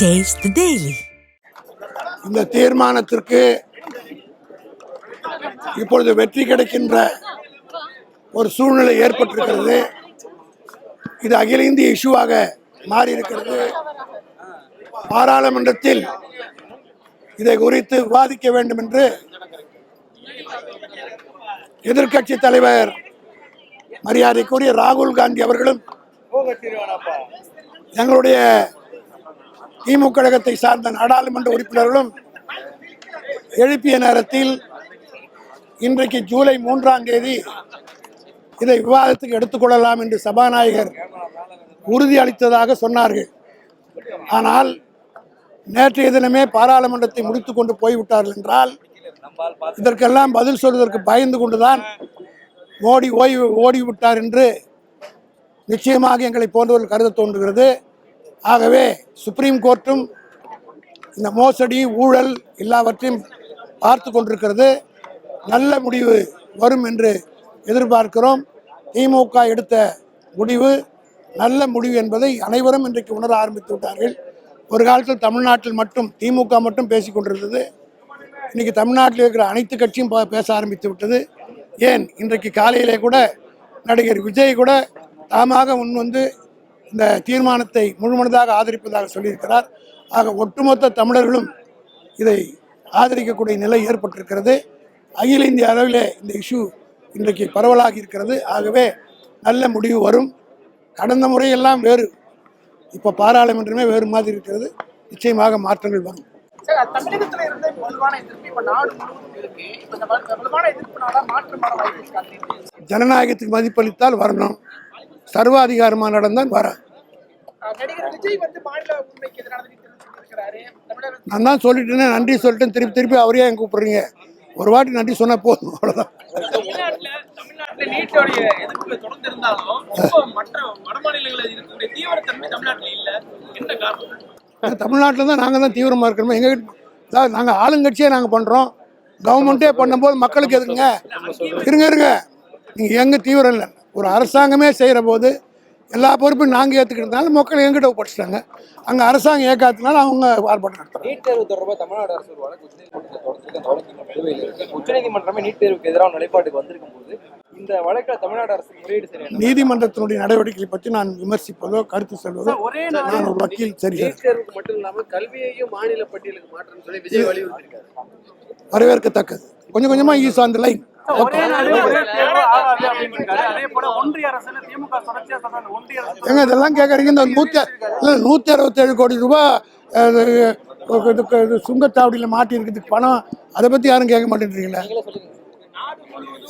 Taste daily இந்த தீர்மானத்திற்கு இப்பொழுது வெற்றி கிடைக்கின்ற ஒரு சூழ்நிலை ஏற்பட்டிருக்கிறது. இது அகில இந்திய இஷ்யூவாக மாறி இருக்கிறது பாராளுமன்றத்தில் இதை குறித்து விவாதிக்க வேண்டும் என்று எதிர்க்கட்சி தலைவர் மரியாதைக்குரிய ராகுல் காந்தி அவர்களும் எங்களுடைய திமுக கழகத்தை சார்ந்த நாடாளுமன்ற உறுப்பினர்களும் எழுப்பிய நேரத்தில் இன்றைக்கு ஜூலை மூன்றாம் தேதி இதை விவாதத்துக்கு எடுத்துக்கொள்ளலாம் என்று சபாநாயகர் உறுதியளித்ததாக சொன்னார்கள். ஆனால் நேற்றைய தினமே பாராளுமன்றத்தை முடித்து கொண்டு போய்விட்டார்கள் என்றால் இதற்கெல்லாம் பதில் சொல்வதற்கு பயந்து கொண்டுதான் மோடி ஓய்வு ஓடிவிட்டார் என்று நிச்சயமாக எங்களை போன்றவர்கள் கருத தோன்றுகிறது. ஆகவே சுப்ரீம் கோர்ட்டும் இந்த மோசடி ஊழல் எல்லாவற்றையும் பார்த்து கொண்டிருக்கிறது. நல்ல முடிவு வரும் என்று எதிர்பார்க்கிறோம். திமுக எடுத்த முடிவு நல்ல முடிவு என்பதை அனைவரும் இன்றைக்கு உணர ஆரம்பித்து விட்டார்கள். ஒரு காலத்தில் தமிழ்நாட்டில் மட்டும் திமுக மட்டும் பேசி கொண்டிருந்தது. இன்றைக்கி தமிழ்நாட்டில் இருக்கிற அனைத்து கட்சியும் பேச ஆரம்பித்து விட்டது. ஏன்? இன்றைக்கு காலையிலே கூட நடிகர் விஜய் கூட தாமாக முன்வந்து இந்த தீர்மானத்தை முழுமனதாக ஆதரிப்பதாக சொல்லியிருக்கிறார். ஆக ஒட்டுமொத்த தமிழர்களும் இதை ஆதரிக்கக்கூடிய நிலை ஏற்பட்டிருக்கிறது. அகில இந்திய அளவிலே இந்த இஷ்யூ இன்றைக்கு பரவலாகி இருக்கிறது. ஆகவே நல்ல முடிவு வரும். கடந்த முறையெல்லாம் வேறு இப்போ பாராளுமன்றமே வேறு மாதிரி இருக்கிறது. நிச்சயமாக மாற்றங்கள் வரும். தமிழகத்துல இருந்து வலுவான எதிர்ப்பு இப்ப நாடு முழுவதும் இருக்கு. இப்ப இந்த வலு- வலுவான எதிர்ப்புனால மாற்றமான வாய்ப்பு இருக்கா? அப்படின்னு ஜனநாயகத்துக்கு மதிப்பளித்தால் வரணும். சர்வாதிகாரமாக நடந்தால் வர. நான் தான் சொல்லிட்டேனே நன்றி சொல்லிட்டேன். திருப்பி திருப்பி அவரையே என் கூப்பிடுறீங்க? ஒரு வாட்டி நன்றி சொன்னால் போதும் அவ்வளோதான் தமிழ்நாட்டுல தான் நாங்கள் தான் தீவிரமாக இருக்கிறோம். எங்கள் அதாவது நாங்கள் ஆளுங்கட்சியே நாங்கள் பண்ணுறோம் கவர்மெண்ட்டே பண்ணும்போது மக்களுக்கு எதுக்குங்க இருங்க இருங்க. நீங்கள் எங்கே தீவிரம் இல்லை. ஒரு அரசாங்கமே செய்கிற போது எல்லா பொறுப்பும் நாங்கள் ஏற்றுக்கிறதுனால மக்கள் எங்கிட்ட ஒப்படைச்சிட்டாங்க. அங்கே அரசாங்கம் ஏற்காததுனால அவங்க ஆர்ப்பாட்டம் நடத்துறாங்க. நீட் தேர்வு தொடர்பாக தமிழ்நாடு அரசு ஒரு வழக்கு உச்சநீதிமன்றத்தில் உச்சநீதிமன்றமே நீட் தேர்வுக்கு எதிரான நிலைப்பாட்டுக்கு வந்திருக்கும் போது இந்த வழக்கில் தமிழ்நாடு அரசு முறையீடு செய்ய நீதிமன்றத்தினுடைய நடவடிக்கைகளை பற்றி நான் விமர்சிப்பதோ கருத்து சொல்வதோ நான் ஒரு வக்கீல் சரி தேர்வுக்கு மட்டும் இல்லாம கல்வியையும் மாநில பட்டியலுக்கு மாற்றணும்னு சொல்லி விஜய் வலியுறுத்திருக்காரு வரவேற்கத்தக்கது. கொஞ்சம் கொஞ்சமாக ஈஸ் ஆன் த லைன் ஏங்க இதெல்லாம் கேட்குறீங்க இந்த நூற்றி இல்லை நூற்றி அறுபத்தேழு கோடி ரூபாய் சுங்கச்சாவடியில் மாட்டி இருக்கிறதுக்கு பணம். அதை பற்றி யாரும் கேட்க மாட்டேன்றீங்களா?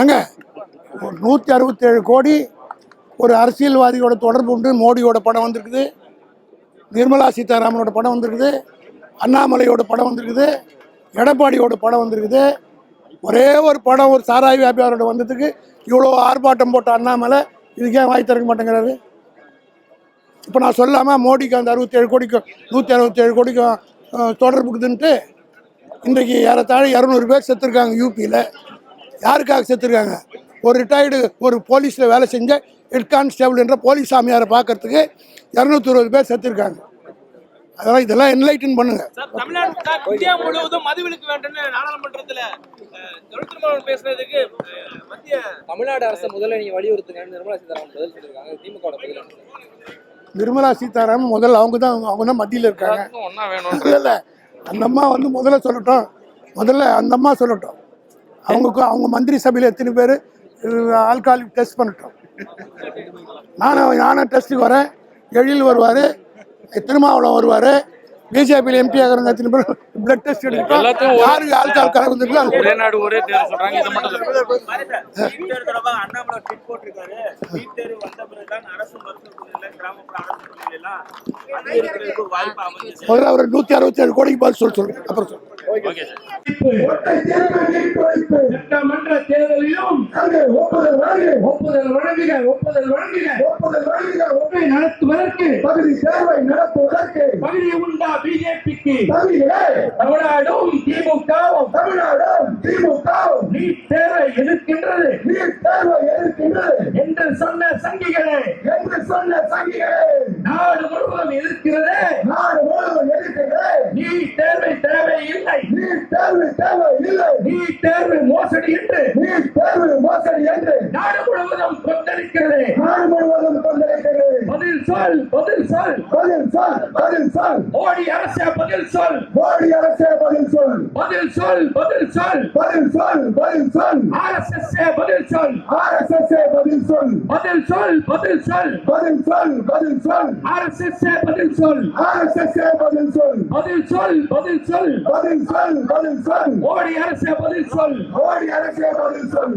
ஏங்க நூற்றி அறுபத்தேழு கோடி ஒரு அரசியல்வாதியோட தொடர்பு உண்டு. மோடியோட படம் வந்திருக்குது. நிர்மலா சீதாராமனோட படம் வந்திருக்குது. அண்ணாமலையோட படம் வந்திருக்குது. எடப்பாடியோட படம் வந்திருக்குது. ஒரே ஒரு படம் ஒரு சாராய் வியாபாரோட வந்ததுக்கு இவ்வளோ ஆர்ப்பாட்டம் போட்ட அண்ணாமலை இதுக்கே வாய் திறக்க மாட்டேங்கிறாரு? இப்போ நான் சொல்லாமல் மோடிக்கு அந்த அறுபத்தேழு கோடிக்கும் நூற்றி அறுபத்தேழு கோடிக்கும் அஹ், தொடர்பு இன்றைக்கு ஏறத்தாழ இரநூறு பேர் செத்துருக்காங்க யூபியில் யாருக்காக செத்துருக்காங்க? ஒரு ரிட்டையர்டு ஒரு போலீஸில் வேலை செஞ்ச ஹெட் கான்ஸ்டேபிள் என்ற போலீஸ் சாமியாரை பார்க்கறதுக்கு இரநூத்தி இருபது பேர் செத்துருக்காங்க. அதெல்லாம் இதெல்லாம் என்லைட்டன் பண்ணுங்க. சார் தமிழ்நாடு இந்தியா முழுவதும் மதுவிலக்கு வேண்டும்னு நாடாளுமன்றத்துல தொழில்துறை பேசுறதுக்கு அஹ், மத்திய தமிழ்நாடு அரசு முதல்ல நீங்க வலியுறுத்துங்கன்னு நிர்மலா சீதாராமன் பதில் சொல்லியிருக்காங்க திமுக பதில்? நிர்மலா சீதாராமன் முதல்ல அவங்க தான் அவங்க தான் மத்தியில் இருக்காங்க. இல்லை இல்லை. அந்த அம்மா வந்து முதல்ல சொல்லட்டும். முதல்ல அந்த அம்மா சொல்லட்டும். அவங்களுக்கு அவங்க மந்திரி சபையில் எத்தனை பேர் ஆல்காலிக் டெஸ்ட் பண்ணட்டும். நானும் நானும் டெஸ்ட்டுக்கு வரேன். எழில் வருவார். திருமாவளம் வருவார். பிஜேபியில் எம்பி ஆகிறவங்க எத்தனை பேர்? பிளட் டெஸ்ட் எடுக்கட்டும் யாருக்கு ஆல்கால் கலந்துருக்கோ ஒரே நாடு ஒரே தேர்வு சொல்றாங்க. இதை மட்டும் முதல்ல அவர் நூற்றி அறுபத்தேழு கோடிக்கு பதில் சொல்ல சொல்லுங்க அப்புறம் தேர்தலிலும் ஒப்புதல் வழங்கு ஒப்புதல் வழங்குக ஒப்புதல் வழங்குக. ஒப்புதல் வழங்குக. ஒப்பை நடத்துவதற்கு. பகுதி தேர்வை நடத்துவதற்கு. பகுதி உண்டா பிஜேபிக்கு? தமிழ்நாடும் திமுகவும் தமிழ்நாடும் திமுகவும் நீட் தேர்வை எதிர்க்கின்றது. நீட் தேர்வை எதிர்க்கின்றது. என்று சொன்ன சங்கிகளே. என்று சொன்ன சங்கிகளே. நாடு முழுவதும் எதிர்க்கிறது. நாடு முழுவதும் எதிர்க்கிறது. இல்லை. நீட் தேர்வு தேவை இல்லை. நீட் தேர்வு மோசடி என்று. நீட் தேர்வு மோசடி என்று. நாடு முழுவதும் கொந்தளிக்கிறது நாடு முழுவதும் கொண்டிருக்கிறது பதில் சொல் பதில் சொல் பதில் சொல் பதில் சொல் மோடி அரசே பதில் சொல் மோடி அரசே பதில் சொல் பதில் சொல் பதில் சொல் பதில் சொல் பதில் சொல் ஆர்எஸ்எஸ் பதில் சொல் ஆர்எஸ்எஸ் பதில் சொல் பதில் சொல் பதில் சொல் பதில் சொல் பதில் சொல் ஆர்எஸ்எஸ் பதில் சொல் ஆர்எஸ்எஸ் பதில் சொல் பதில் சொல் பதில் சொல் பதில் சொல் பதில் சொல் மோடி அரசே பதில் சொல் மோடி அரசே பதில் சொல்